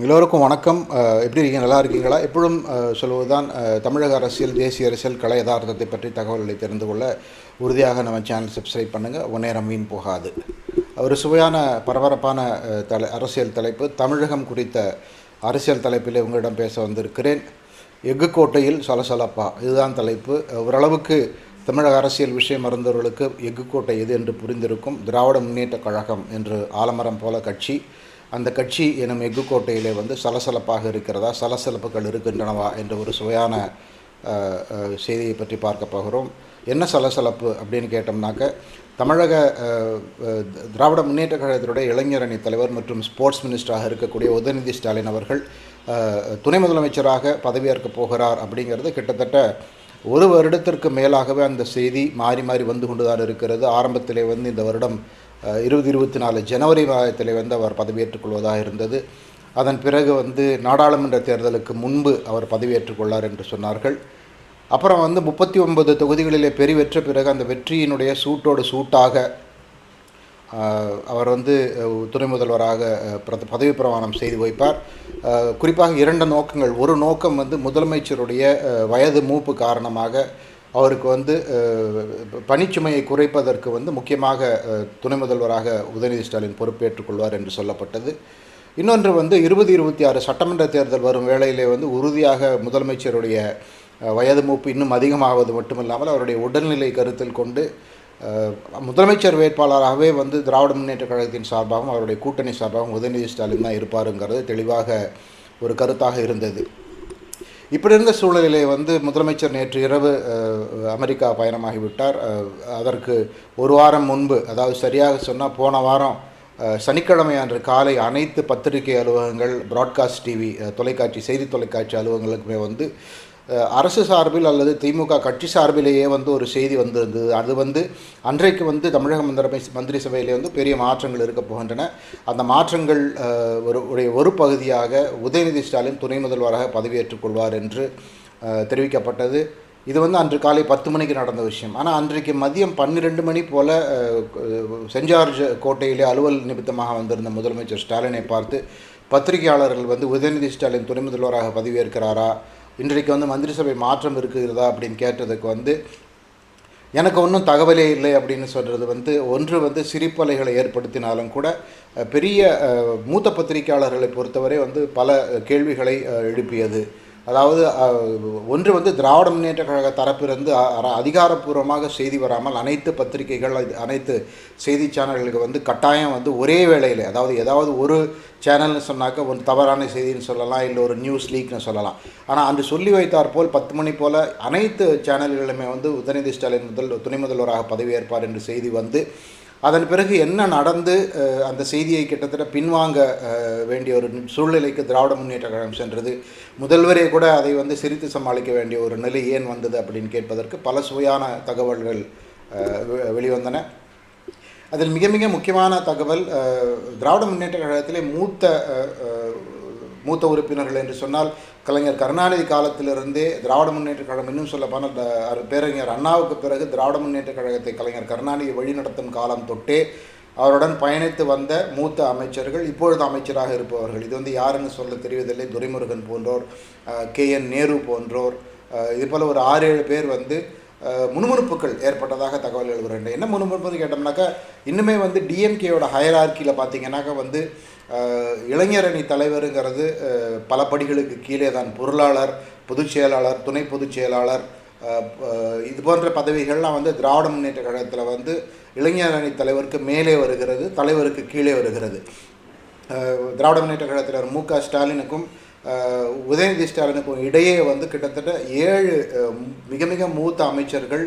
எல்லோருக்கும் வணக்கம். எப்படி இருக்கீங்க? நல்லா இருக்கீங்களா? எப்பொழுதும் சொல்வதுதான் தமிழக அரசியல் தேசிய அரசியல் கலை யதார்த்தத்தை பற்றி தகவல்களை தெரிந்து கொள்ள உறுதியாக நம்ம சேனல் சப்ஸ்கிரைப் பண்ணுங்கள் ஒன் நேரம் வீண் போகாது. ஒரு சுவையான பரபரப்பான தலை அரசியல் தலைப்பு. தமிழகம் குறித்த அரசியல் தலைப்பிலே உங்களிடம் பேச வந்திருக்கிறேன். எஃகு கோட்டையில் சலசலப்பா. இதுதான் தலைப்பு. ஓரளவுக்கு தமிழக அரசியல் விஷயம் அறிந்தவர்களுக்கு எஃகு கோட்டை எது என்று புரிந்திருக்கும். திராவிட முன்னேற்றக் கழகம் என்று ஆலமரம் போல கட்சி. அந்த கட்சி எனும் எஃகு கோட்டையிலே வந்து சலசலப்பாக இருக்கிறதா சலசலப்புகள் இருக்கின்றனவா என்ற ஒரு சுவையான செய்தியை பற்றி பார்க்க போகிறோம். என்ன சலசலப்பு அப்படின்னு கேட்டோம்னாக்க தமிழக திராவிட முன்னேற்ற கழகத்தினுடைய இளைஞர் அணி தலைவர் மற்றும் ஸ்போர்ட்ஸ் மினிஸ்டராக இருக்கக்கூடிய உதயநிதி ஸ்டாலின் அவர்கள் துணை முதலமைச்சராக பதவியேற்கப் போகிறார் அப்படிங்கிறது கிட்டத்தட்ட ஒரு வருடத்திற்கு மேலாகவே அந்த செய்தி மாறி மாறி வந்து கொண்டுதான் இருக்கிறது. ஆரம்பத்திலே வந்து இந்த வருடம் இருபது இருபத்தி நாலு ஜனவரி மாதத்திலே வந்து அவர் பதவியேற்றுக் கொள்வதாக இருந்தது. அதன் பிறகு வந்து நாடாளுமன்ற தேர்தலுக்கு முன்பு அவர் பதவியேற்றுக் கொள்ளார் என்று சொன்னார்கள். அப்புறம் வந்து முப்பத்தி ஒன்பது தொகுதிகளிலே பெரிய வெற்ற பிறகு அந்த வெற்றியினுடைய சூட்டோடு சூட்டாக அவர் வந்து துணை முதல்வராக பிரத- பதவி பிரமாணம் செய்து வைப்பார். குறிப்பாக இரண்டு நோக்கங்கள். ஒரு நோக்கம் வந்து முதலமைச்சருடைய வயது மூப்பு காரணமாக அவருக்கு வந்து பணிச்சுமையை குறைப்பதற்கு வந்து முக்கியமாக துணை முதல்வராக உதயநிதி ஸ்டாலின் பொறுப்பேற்றுக் கொள்வார் என்று சொல்லப்பட்டது. இன்னொன்று வந்து இருபது இருபத்தி ஆறு சட்டமன்ற தேர்தல் வரும் வேளையிலே வந்து உறுதியாக முதலமைச்சருடைய வயது மூப்பு இன்னும் அதிகமாவது மட்டுமில்லாமல் அவருடைய உடல்நிலை கருத்தில் கொண்டு முதலமைச்சர் வேட்பாளராகவே வந்து திராவிட முன்னேற்ற கழகத்தின் சார்பாகவும் அவருடைய கூட்டணி சார்பாகவும் உதயநிதி ஸ்டாலின் தான் இருப்பாருங்கிறது தெளிவாக ஒரு கருத்தாக இருந்தது. இப்படி இருந்த சூழலிலே வந்து முதலமைச்சர் நேற்று இரவு அமெரிக்கா பயணமாகிவிட்டார். அதற்கு ஒரு வாரம் முன்பு அதாவது சரியாக சொன்னால் போன வாரம் சனிக்கிழமை அன்று காலை அனைத்து பத்திரிகை அலுவலகங்கள் ப்ராட்காஸ்ட் டிவி தொலைக்காட்சி செய்தி தொலைக்காட்சி அலுவலகங்களுக்குமே வந்து அரசு சார்பில் அல்லது திமுக கட்சி சார்பிலேயே வந்து ஒரு செய்தி வந்திருந்தது. அது வந்து அன்றைக்கு வந்து தமிழக மந்திரமை மந்திரி சபையிலே வந்து பெரிய மாற்றங்கள் இருக்க போகின்றன. அந்த மாற்றங்கள் ஒரு உடைய ஒரு பகுதியாக உதயநிதி ஸ்டாலின் துணை முதல்வராக பதவியேற்றுக் கொள்வார் என்று தெரிவிக்கப்பட்டது. இது வந்து அன்று காலை பத்து மணிக்கு நடந்த விஷயம். ஆனால் அன்றைக்கு மதியம் பன்னிரெண்டு மணி போல் செஞ்சார்ஜ் கோட்டையிலே அலுவல் நிமித்தமாக வந்திருந்த முதலமைச்சர் ஸ்டாலினை பார்த்து பத்திரிகையாளர்கள் வந்து உதயநிதி ஸ்டாலின் துணை முதல்வராக பதவியேற்கிறாரா இன்றைக்கு வந்து மந்திரி சபை மாற்றம் இருக்குகிறதா அப்படின்னு கேட்டதுக்கு வந்து எனக்கு ஒன்றும் தகவலே இல்லை அப்படின்னு சொல்கிறது வந்து ஒன்று வந்து சிரிப்பலைகளை ஏற்படுத்தினாலும் கூட பெரிய மூத்த பத்திரிகையாளர்களை பொறுத்தவரை வந்து பல கேள்விகளை எழுப்பியது. அதாவது ஒன்று வந்து திராவிட முன்னேற்ற கழக தரப்பிலிருந்து அ- அதிகாரப்பூர்வமாக செய்தி வராமல் அனைத்து பத்திரிகைகள் அனைத்து செய்தி சேனல்களுக்கு வந்து கட்டாயம் வந்து ஒரே வேளையில் அதாவது ஏதாவது ஒரு சேனல்னு சொன்னாக்க ஒரு தவறான செய்தின்னு சொல்லலாம் இல்லை ஒரு நியூஸ் லீக்னு சொல்லலாம். ஆனால் அன்று சொல்லி வைத்தார் போல் பத்து மணி போல் அனைத்து சேனல்களுமே வந்து உதயநிதி ஸ்டாலின் முதல் துணை முதல்வராக பதவியேற்பார் என்று செய்தி வந்து அதன் பிறகு என்ன நடந்து அந்த செய்தியை கிட்டத்தட்ட பின்வாங்க வேண்டிய ஒரு சூழ்நிலைக்கு திராவிட முன்னேற்ற கழகம் சென்றது. முதல்வரே கூட அதை வந்து சிரித்து சமாளிக்க வேண்டிய ஒரு நிலை ஏன் வந்தது அப்படின்னு கேட்பதற்கு பல சுவையான தகவல்கள் வெளிவந்தன. அதில் மிக மிக முக்கியமான தகவல் திராவிட முன்னேற்ற கழகத்திலே மூத்த மூத்த உறுப்பினர்கள் என்று சொன்னால் கலைஞர் கருணாநிதி காலத்திலிருந்தே திராவிட முன்னேற்ற கழகம் இன்னும் சொல்ல போனால் பேரறிஞர் அண்ணாவுக்கு பிறகு திராவிட முன்னேற்ற கழகத்தை கலைஞர் கருணாநிதி வழிநடத்தும் காலம் தொட்டே அவருடன் பயணித்து வந்த மூத்த அமைச்சர்கள் இப்பொழுது அமைச்சராக இருப்பவர்கள். இது வந்து யாருன்னு சொல்ல தெரிவதில்லை. துரைமுருகன் போன்றோர் கே. என். நேரு போன்றோர் இதுபோல் இது போல் ஒரு ஆறு ஏழு பேர் வந்து முணுமுணுப்புகள் ஏற்பட்டதாக தகவல்கள் வருகின்றன. என்ன முணுமுணுப்புன்னு கேட்டோம்னாக்கா இன்னுமே வந்து டிஎம்கேயோட ஹயரார்க்கியில் பார்த்தீங்கன்னாக்கா வந்து இளைஞரணி தலைவருங்கிறது பல படிகளுக்கு கீழே தான். பொருளாளர் பொதுச் செயலாளர் துணை பொதுச் செயலாளர் இது போன்ற பதவிகள்லாம் வந்து திராவிட முன்னேற்ற கழகத்தில் வந்து இளைஞரணி தலைவருக்கு மேலே வருகிறது தலைவருக்கு கீழே வருகிறது. திராவிட முன்னேற்ற கழகத்தினர் மு க ஸ்டாலினுக்கும் உதயநிதி ஸ்டாலினுக்கும் இடையே வந்து கிட்டத்தட்ட ஏழு மிக மிக மூத்த அமைச்சர்கள்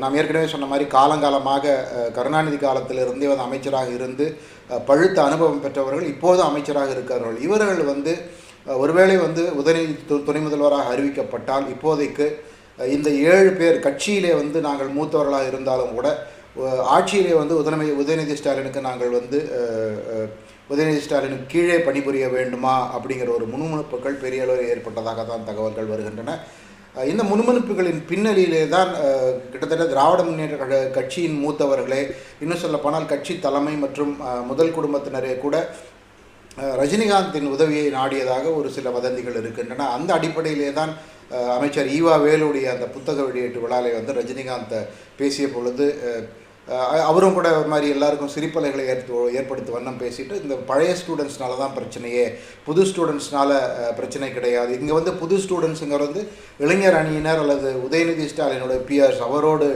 நாம் ஏற்கனவே சொன்ன மாதிரி காலங்காலமாக கருணாநிதி காலத்திலிருந்தே வந்து அமைச்சராக இருந்து பழுத்த அனுபவம் பெற்றவர்கள் இப்போது அமைச்சராக இருக்கிறார்கள் இவர்கள் வந்து ஒருவேளை வந்து உதயநிதி துணை முதல்வராக அறிவிக்கப்பட்டால் இப்போதைக்கு இந்த ஏழு பேர் கட்சியிலே வந்து நாங்கள் மூத்தவர்களாக இருந்தாலும் கூட ஆட்சியிலே வந்து உதயமை உதயநிதி ஸ்டாலினுக்கு நாங்கள் வந்து உதயநிதி ஸ்டாலினுக்கு கீழே பணிபுரிய வேண்டுமா அப்படிங்கிற ஒரு முணுமுணுப்புகள் பெரிய அளவில் ஏற்பட்டதாக தான் தகவல்கள் வருகின்றன. இந்த முணுமுணுப்புகளின் பின்னணியிலே தான் கிட்டத்தட்ட திராவிட முன்னேற்ற கழக கட்சியின் மூத்தவர்களே இன்னும் சொல்லப்போனால் கட்சி தலைமை மற்றும் முதல் குடும்பத்தினரே கூட ரஜினிகாந்தின் உதவியை நாடியதாக ஒரு சில வதந்திகள் இருக்கின்றன. அந்த அடிப்படையிலே தான் அமைச்சர் ஈவா வேலுடைய அந்த புத்தக வெளியீட்டு விழாவில் வந்து ரஜினிகாந்தை பேசிய பொழுது அவரும் கூட ஒரு மாதிரி எல்லாருக்கும் சிரிப்பலைகளை ஏற்ப ஏற்படுத்தி வண்ணம் பேசிட்டு இந்த பழைய ஸ்டூடெண்ட்ஸ்னால தான் பிரச்சனையே புது ஸ்டூடெண்ட்ஸ்னால பிரச்சனை கிடையாது. இங்கே வந்து புது ஸ்டூடெண்ட்ஸுங்கிறது வந்து இளைஞர் அணியினர் அல்லது உதயநிதி ஸ்டாலினோட பிஆர்ஸ் அவரோடு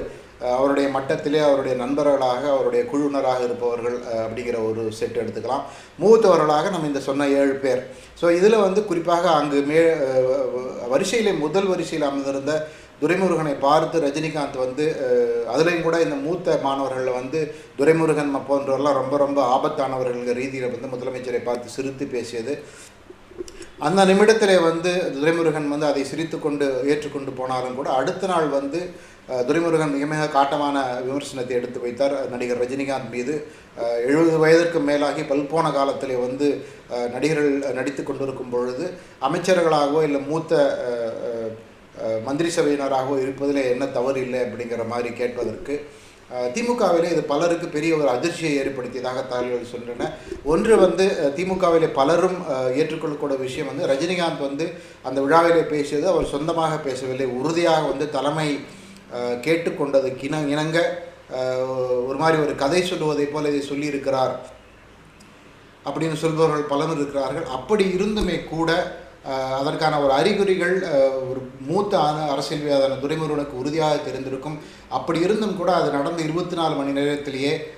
அவருடைய மட்டத்திலே அவருடைய நண்பர்களாக அவருடைய குழுவினராக இருப்பவர்கள் அப்படிங்கிற ஒரு செட் எடுத்துக்கலாம். மூத்தவர்களாக நம்ம இந்த சொன்ன ஏழு பேர். ஸோ இதில் வந்து குறிப்பாக அங்கு மே வரிசையிலே முதல் வரிசையில் அமர்ந்திருந்த துரைமுருகனை பார்த்து ரஜினிகாந்த் வந்து அதுலேயும் கூட இந்த மூத்த மாணவர்களில் வந்து துரைமுருகன் ம- போன்றவரெல்லாம் ரொம்ப ரொம்ப ஆபத்தானவர்கள் ரீதியில் வந்து முதலமைச்சரை பார்த்து சிரித்து பேசியது. அந்த நிமிடத்தில் வந்து துரைமுருகன் வந்து அதை சிரித்து கொண்டு ஏற்றுக்கொண்டு போனாலும் கூட அடுத்த நாள் வந்து துரைமுருகன் மிக மிக காட்டமான விமர்சனத்தை எடுத்து வைத்தார். நடிகர் ரஜினிகாந்த் மீது எழுபது வயதிற்கு மேலாகி பல்போன காலத்திலே வந்து நடிகர்கள் நடித்து கொண்டிருக்கும் பொழுது அமைச்சர்களாகவோ இல்லை மூத்த மந்திரி சபையினராகவும் இருப்பதில் என்ன தவறு இல்லை அப்படிங்கிற மாதிரி கேட்பதற்கு திமுகவிலே இது பலருக்கு பெரிய ஒரு அதிர்ச்சியை ஏற்படுத்தியதாக தகவல்கள் சொல்கின்றன. ஒன்று வந்து திமுகவிலே பலரும் ஏற்றுக்கொள்ளக்கூடிய விஷயம் வந்து ரஜினிகாந்த் வந்து அந்த விழாவிலே பேசியது அவர் சொந்தமாக பேசவில்லை. உறுதியாக வந்து தலைமை கேட்டுக்கொண்டது கிண இணங்க ஒரு மாதிரி ஒரு கதை சொல்லுவதைப் போல இதை சொல்லியிருக்கிறார் அப்படின்னு சொல்பவர்கள் பலரும் இருக்கிறார்கள். அப்படி இருந்துமே கூட அதற்கான ஒரு அறிகுறிகள் ஒரு மூத்த அ- அரசியல்வாதியான துரைமுருகனுக்கு உறுதியாக தெரிந்திருக்கும். அப்படி இருந்தும் கூட அது நடந்த இருபத்தி நாலு மணி நேரத்திலேயே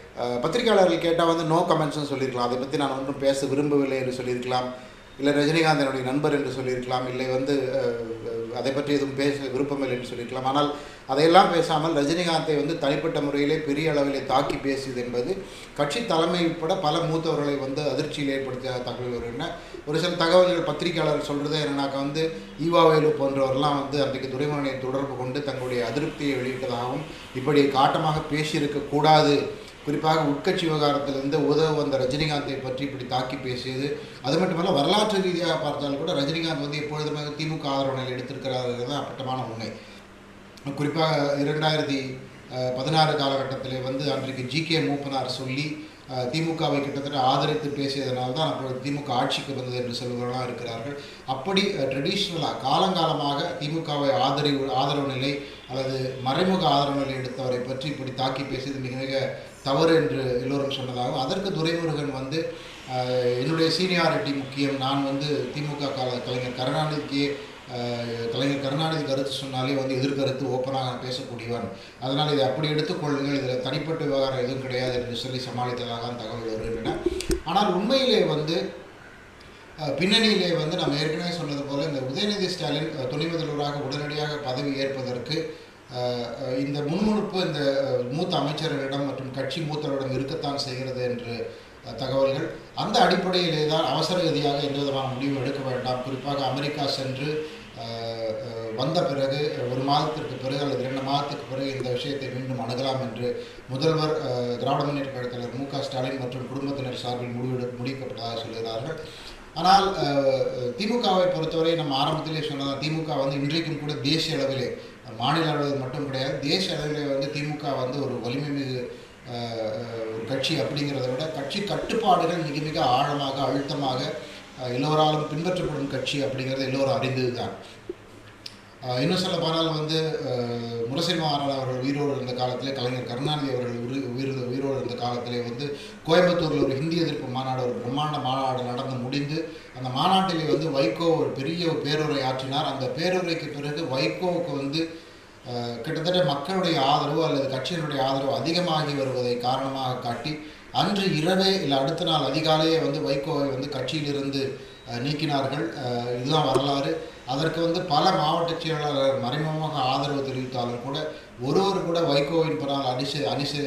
பத்திரிகையாளர்கள் கேட்டால் வந்து நோ கமெண்ட்ஸ்னு சொல்லியிருக்கலாம். அதை பற்றி நான் ஒன்றும் பேச விரும்பவில்லை என்று சொல்லியிருக்கலாம். இல்லை ரஜினிகாந்த் என்னுடைய நண்பர் என்று சொல்லியிருக்கலாம் இல்லை வந்து அதை பற்றி எதுவும் பேச விருப்பமில்லை என்று சொல்லியிருக்கலாம். ஆனால் அதையெல்லாம் பேசாமல் ரஜினிகாந்தை வந்து தனிப்பட்ட முறையிலே பெரிய அளவிலே தாக்கி பேசியது என்பது கட்சி தலைமை உட்பட பல மூத்தவர்களை வந்து அதிர்ச்சியில் ஏற்படுத்திய தகவல் வருகின்றன. ஒரு சில தகவல்கள் பத்திரிகையாளர் சொல்கிறது என்னன்னாக்கா வந்து ஈவாவேலு போன்றவரெல்லாம் வந்து அன்றைக்கு துரைமுருகனை தொடர்பு கொண்டு தங்களுடைய அதிருப்தியை வெளியிட்டதாகவும் இப்படி காட்டமாக பேசியிருக்க கூடாது குறிப்பாக உட்கட்சி விவகாரத்திலிருந்து உதவ வந்த ரஜினிகாந்தை பற்றி இப்படி தாக்கி பேசியது. அது மட்டுமல்ல வரலாற்று ரீதியாக பார்த்தாலும் கூட ரஜினிகாந்த் வந்து எப்பொழுதுமே திமுக ஆதரவு எடுத்திருக்கிறார்கள் தான் அப்பட்டமான உண்மை. குறிப்பாக இரண்டாயிரத்தி பதினாறு காலகட்டத்தில் வந்து அன்றைக்கு ஜி கே மூப்பனார் சொல்லி திமுகவை கிட்டத்தட்ட ஆதரித்து பேசியதனால தான் அப்பொழுது திமுக ஆட்சிக்கு வந்தது என்று சொல்பவர்களாக இருக்கிறார்கள். அப்படி ட்ரெடிஷ்னலாக காலங்காலமாக திமுகவை ஆதரவு ஆதரவு நிலை அல்லது மறைமுக ஆதரவு நிலை எடுத்தவரை பற்றி இப்படி தாக்கி பேசியது மிக மிக தவறு என்று எல்லோரும் சொன்னதாகவும் அதற்கு துரைமுருகன் வந்து என்னுடைய சீனியாரிட்டி முக்கியம். நான் வந்து திமுக கால கலைஞர் கருணாநிதிக்கு கலைஞர் கருணாநிதி கருத்து சொன்னாலே வந்து எதிர்கருத்து ஓப்பனாக பேசக்கூடியவர் அதனால் இதை அப்படி எடுத்துக்கொள்ளுங்கள் இதில் தனிப்பட்ட விவகாரம் எதுவும் கிடையாது என்று சொல்லி சமாளித்ததாக தகவல் வருகின்றன. ஆனால் உண்மையிலே வந்து பின்னணியிலே வந்து நம்ம ஏற்கனவே சொன்னது போல இந்த உதயநிதி ஸ்டாலின் துணை முதல்வராக உடனடியாக பதவி ஏற்பதற்கு இந்த முன்முணுப்பு இந்த மூத்த அமைச்சர்களிடம் மற்றும் கட்சி மூத்தவரிடம் இருக்கத்தான் செய்கிறது என்று தகவல்கள். அந்த அடிப்படையிலே தான் அவசர கதியாக எந்த விதமான முடிவு எடுக்க வேண்டாம். குறிப்பாக அமெரிக்கா சென்று வந்த பிறகு ஒரு மாதத்திற்கு பிறகு அல்லது இரண்டு மாதத்துக்கு பிறகு இந்த விஷயத்தை மீண்டும் அணுகலாம் என்று முதல்வர் திராவிட முன்னேற்ற கழகத் தலைவர் மு க ஸ்டாலின் மற்றும் குடும்பத்தினர் சார்பில் முடிவெடு முடிக்கப்பட்டதாக சொல்கிறார்கள் ஆனால் திமுகவை பொறுத்தவரை நம்ம ஆரம்பத்திலே சொன்னதான் திமுக வந்து இன்றைக்கும் கூட தேசிய அளவிலே மாநில அளவில் மட்டும் கிடையாது தேசிய அளவிலே வந்து திமுக வந்து ஒரு வலிமை மிகு ஒரு கட்சி அப்படிங்கிறத விட கட்சி கட்டுப்பாடுகள் மிக மிக ஆழமாக அழுத்தமாக எல்லோராலும் பின்பற்றப்படும் கட்சி அப்படிங்கிறது எல்லோரும் அறிந்தது தான் இன்னும் சொல்ல போனால் வந்து ஆஹ் மாறன் அவர்கள் உயிரோடு இருந்த காலத்திலே கலைஞர் கருணாநிதி அவர்கள் உயிர் உயிர் உயிரோடு இருந்த காலத்திலே வந்து கோயம்புத்தூரில் ஒரு ஹிந்தி எதிர்ப்பு மாநாடு ஒரு பிரம்மாண்ட மாநாடு நடந்து முடிந்து அந்த மாநாட்டிலே வந்து வைகோ ஒரு பெரிய பேருரை ஆற்றினார். அந்த பேருரைக்கு பிறகு வைகோவுக்கு வந்து கிட்டத்தட்ட மக்களுடைய ஆதரவு அல்லது கட்சியினுடைய ஆதரவு அதிகமாகி வருவதை காரணமாக காட்டி அன்று இரவே இல்லை அடுத்த நாள் அதிகாலையே வந்து வைகோவை வந்து கட்சியிலிருந்து நீக்கினார்கள். இதுதான் வரலாறு. அதற்கு வந்து பல மாவட்ட செயலாளர் மறைமுகமாக ஆதரவு தெரிவித்தாலும் கூட ஒருவர் கூட வைகோவின் பின்னால் அணிசு அணிசு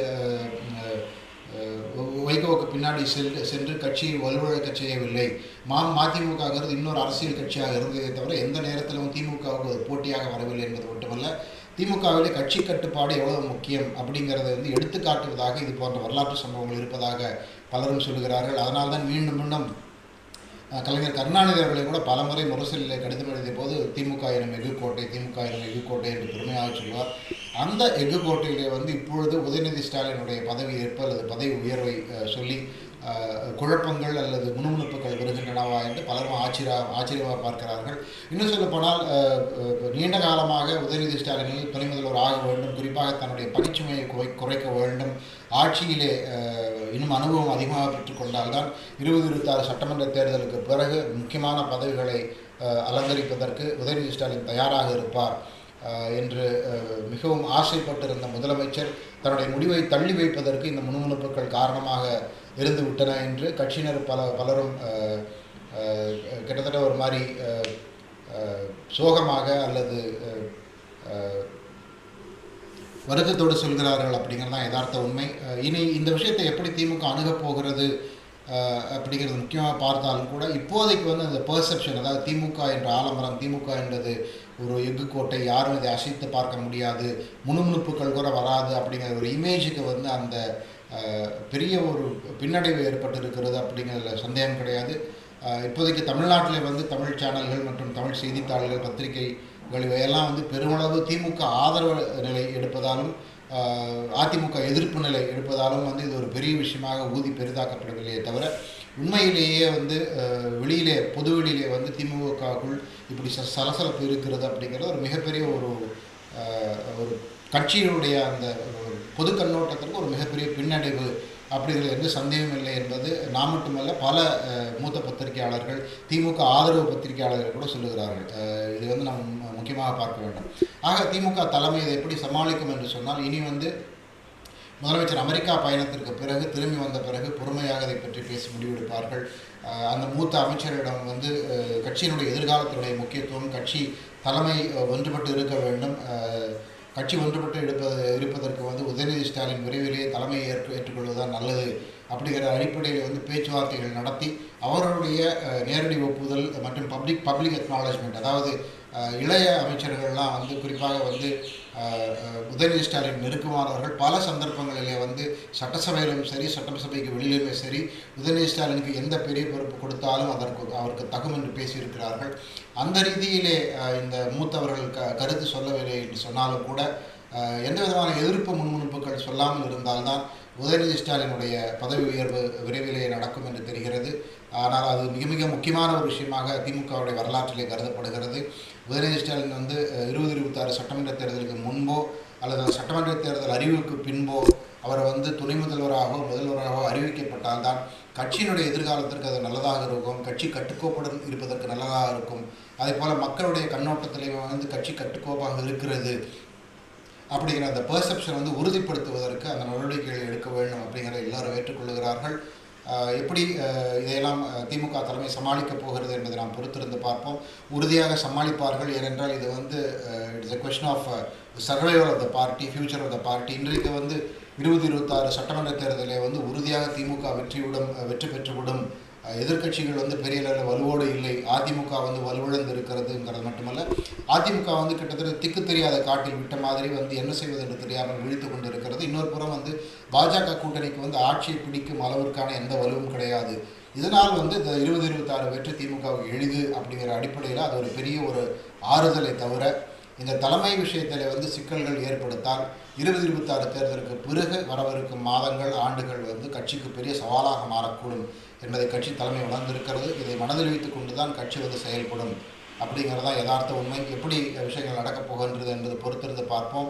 வைகோவுக்கு பின்னாடி சென்று சென்று கட்சியை வலுவிழக்க செய்யவில்லை. மா மதிமுகங்கிறது இன்னொரு அரசியல் கட்சியாக இருந்ததே தவிர எந்த நேரத்திலும் திமுகவுக்கு ஒரு போட்டியாக வரவில்லை என்பது மட்டுமல்ல திமுகவிலே கட்சி கட்டுப்பாடு எவ்வளவு முக்கியம் அப்படிங்கிறத வந்து எடுத்துக்காட்டுவதாக இது போன்ற வரலாற்று சம்பவங்கள் இருப்பதாக பலரும் சொல்கிறார்கள் அதனால் தான் மீண்டும் மீண்டும் கலைஞர் கருணாநிதி அவர்களை கூட பலமுறை முரசலில் கடிதம் எழுதிய போது திமுக எனும் எஃகுக்கோட்டை திமுக எனும் எஃகுக்கோட்டை என்று பெருமையாக சொல்வார். அந்த எஃகுக்கோட்டையிலே வந்து இப்பொழுது உதயநிதி ஸ்டாலினுடைய பதவி ஏற்பு அல்லது பதவி உயர்வை சொல்லி குழப்பங்கள் அல்லது முணுமுணுப்புகள் வருகின்றனவா என்று பலரும் ஆச்சரிய ஆச்சரியமாக பார்க்கிறார்கள். இன்னும் சொல்லப்போனால் போனால் நீண்ட காலமாக உதயநிதி ஸ்டாலினில் துணை முதல்வர் ஆக வேண்டும் குறிப்பாக தன்னுடைய பணிச்சுமையை குறை குறைக்க வேண்டும் ஆட்சியிலே இன்னும் அனுபவம் அதிகமாக பெற்றுக்கொண்டால்தான் இருபது இருபத்தாறு சட்டமன்ற தேர்தலுக்கு பிறகு முக்கியமான பதவிகளை அலங்கரிப்பதற்கு உதயநிதி ஸ்டாலின் தயாராக இருப்பார். என்று மிகவும் ஆசைப்பட்டிருந்த முதலமைச்சர் தன்னுடைய முடிவை தள்ளி வைப்பதற்கு இந்த முணுமுணுப்புகள் காரணமாக இருந்து விட்டன என்று கட்சியினர் பல பலரும் அஹ், கிட்டத்தட்ட ஒரு மாதிரி சோகமாக அல்லது வருத்தத்தோடு சொல்கிறார்கள் அப்படிங்கிறது தான் யதார்த்த உண்மை. இனி இந்த விஷயத்தை எப்படி திமுக அணுகப் போகிறது அஹ் அப்படிங்கிறது முக்கியமாக பார்த்தாலும் கூட இப்போதைக்கு வந்து அந்த பெர்செப்ஷன் அதாவது திமுக என்ற ஆலமரம் திமுக என்றது ஒரு எஃகு கோட்டை யாரும் இதை அசைத்து பார்க்க முடியாது முணுமுணுப்புகள் கூட வராது அப்படிங்கிற ஒரு இமேஜுக்கு வந்து அந்த பெரிய ஒரு பின்னடைவு ஏற்பட்டிருக்கிறது அப்படிங்கிறதுல சந்தேகம் கிடையாது. இப்போதைக்கு தமிழ்நாட்டில் வந்து தமிழ் சேனல்கள் மற்றும் தமிழ் செய்தித்தாள்கள் பத்திரிகைகள் இவையெல்லாம் வந்து பெருமளவு திமுக ஆதரவு நிலை எடுப்பதாலும் அதிமுக எதிர்ப்பு நிலை எடுப்பதாலும் வந்து இது ஒரு பெரிய விஷயமாக ஊதி பெரிதாக்கப்படவில்லையே தவிர உண்மையிலேயே வந்து வெளியிலே பொது வெளியிலே வந்து திமுகக்குள் இப்படி ச சலசலப்பு இருக்கிறது அப்படிங்கிறது ஒரு மிகப்பெரிய ஒரு ஒரு கட்சியினுடைய அந்த பொது கண்ணோட்டத்திற்கு ஒரு மிகப்பெரிய பின்னடைவு அப்படிங்கிறது எந்த சந்தேகம் இல்லை என்பது நான் மட்டுமல்ல பல மூத்த பத்திரிகையாளர்கள் திமுக ஆதரவு பத்திரிகையாளர்கள் கூட சொல்லுகிறார்கள். இது வந்து நாம் மு- முக்கியமாக பார்க்க வேண்டும். ஆக திமுக தலைமை இதை எப்படி சமாளிக்கும் என்று சொன்னால் இனி வந்து முதலமைச்சர் அமெரிக்கா பயணத்திற்கு பிறகு திரும்பி வந்த பிறகு பொறுமையாக இதை பற்றி பேசி முடிவெடுப்பார்கள். அந்த மூத்த அமைச்சரிடம் வந்து கட்சியினுடைய எதிர்காலத்தினுடைய முக்கியத்துவம் கட்சி தலைமை ஒன்றுபட்டு இருக்க வேண்டும். கட்சி ஒன்றுபட்டு எடுப்பது இருப்பதற்கு வந்து உதயநிதி ஸ்டாலின் விரைவிலேயே தலைமையை ஏற்று ஏற்றுக்கொள்வதுதான் நல்லது அப்படிங்கிற அடிப்படையில் வந்து பேச்சுவார்த்தைகள் நடத்தி அவர்களுடைய நேரடி ஒப்புதல் மற்றும் பப்ளிக் பப்ளிக் அக்னாலஜ்மெண்ட் அதாவது இளைய அமைச்சர்கள்லாம் வந்து குறிப்பாக வந்து உதயநிதி ஸ்டாலின் நெருக்கமானவர்கள் பல சந்தர்ப்பங்களிலே வந்து சட்டசபையிலும் சரி சட்டசபைக்கு வெளியிலுமே சரி உதயநிதி ஸ்டாலினுக்கு எந்த பெரிய பொறுப்பு கொடுத்தாலும் அதற்கு அவருக்கு தகும் என்று பேசியிருக்கிறார்கள். அந்த ரீதியிலே இந்த மூத்தவர்கள் க கருத்து சொல்லவில்லை என்று சொன்னாலும் கூட எந்த விதமான எதிர்ப்பு முன்முணுப்புகள் சொல்லாமல் இருந்தால்தான் உதயநிதி ஸ்டாலினுடைய பதவி உயர்வு விரைவிலே நடக்கும் என்று தெரிகிறது. ஆனால் அது மிக மிக முக்கியமான ஒரு விஷயமாக திமுகவுடைய வரலாற்றிலே கருதப்படுகிறது. உதயநிதி ஸ்டாலின் வந்து இருபது இருபத்தாறு சட்டமன்ற தேர்தலுக்கு முன்போ அல்லது சட்டமன்ற தேர்தல் அறிவுக்கு பின்போ அவர் வந்து துணை முதல்வராகவோ முதல்வராகவோ அறிவிக்கப்பட்டால்தான் கட்சியினுடைய எதிர்காலத்திற்கு அது நல்லதாக இருக்கும். கட்சி கட்டுக்கோப்புடன் இருப்பதற்கு நல்லதாக இருக்கும். அதே போல் மக்களுடைய கண்ணோட்டத்திலே வந்து கட்சி கட்டுக்கோப்பாக இருக்கிறது. அப்படிங்கிற அந்த பெர்செப்ஷன் வந்து உறுதிப்படுத்துவதற்கு அந்த நடவடிக்கைகளை எடுக்க வேண்டும் அப்படிங்கிற எல்லாரும் ஏற்றுக்கொள்கிறார்கள் எப்படி இதையெல்லாம் திமுக தலைமை சமாளிக்கப் போகிறது என்பதை நாம் பொறுத்திருந்து பார்ப்போம். உறுதியாக சமாளிப்பார்கள் ஏனென்றால் இது வந்து it's a question of survival of the party future of the party இன்றைக்கு வந்து இருபது இருபத்தாறு சட்டமன்ற தேர்தலிலே வந்து உறுதியாக திமுக வெற்றியுடன் வெற்றி பெற்றுவிடும் எதிர்கட்சிகள் எதிர்க்கட்சிகள் வந்து பெரிய அளவில் வலுவோடு இல்லை. அதிமுக வந்து வலுவிழந்து இருக்கிறதுங்கிறது மட்டுமல்ல அதிமுக வந்து கிட்டத்தட்ட திக்கு தெரியாத காட்டில் விட்ட மாதிரி வந்து என்ன செய்வது என்று தெரியாமல் விழித்து கொண்டு இருக்கிறது இன்னொரு புறம் வந்து பாஜக கூட்டணிக்கு வந்து ஆட்சியை பிடிக்கும் அளவிற்கான எந்த வலுவும் கிடையாது. இதனால் வந்து இந்த இருபது இருபத்தாறு வெற்றி திமுகவுக்கு எளிது அப்படிங்கிற அடிப்படையில் அது ஒரு பெரிய ஒரு ஆறுதலை தவிர இந்த தலைமை விஷயத்தில் வந்து சிக்கல்கள் ஏற்படுத்தால் இருபது இருபத்தாறு தேர்தலுக்கு பிறகு வரவிருக்கும் மாதங்கள் ஆண்டுகள் வந்து கட்சிக்கு பெரிய சவாலாக மாறக்கூடும் என்பதை கட்சி தலைமை உணர்ந்திருக்கிறது. இதை மனதில் வைத்துக் கொண்டு தான் கட்சி வந்து செயல்படும் அப்படிங்கிறதா யதார்த்த உண்மை. எப்படி விஷயங்கள் நடக்கப் போகின்றது என்பது பொறுத்திருந்து பார்ப்போம்.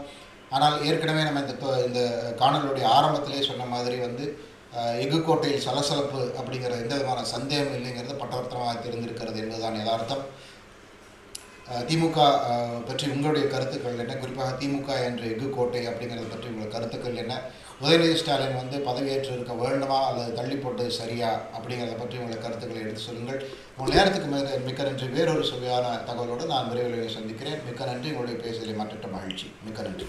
ஆனால் ஏற்கனவே நம்ம இந்த இந்த காணொலியுடைய ஆரம்பத்திலே சொன்ன மாதிரி வந்து அஹ், எஃகுக்கோட்டையில் சலசலப்பு அப்படிங்கிற எந்த விதமான சந்தேகம் இல்லைங்கிறது பட்டவர்த்தமாக தெரிந்திருக்கிறது என்பதுதான் யதார்த்தம். திமுக பற்றி உங்களுடைய கருத்துக்கள் என்ன? குறிப்பாக திமுக என்ற எஃகு கோட்டை அப்படிங்கிறத பற்றி உங்கள் கருத்துக்கள் என்ன? உதயநிதி ஸ்டாலின் வந்து பதவியேற்று இருக்க வேண்டுமா? அல்லது தள்ளி போட்டது சரியா? அப்படிங்கிறத பற்றி உங்கள் கருத்துக்களை எடுத்து சொல்லுங்கள். உங்கள் நேரத்துக்கு மிக்க நன்றி. வேறொரு சுவையான தகவலோடு நான் விரைவில் சந்திக்கிறேன். மிக்க நன்றி. உங்களுடைய பேசுதலை மாற்றிட்ட மகிழ்ச்சி. மிக்க நன்றி.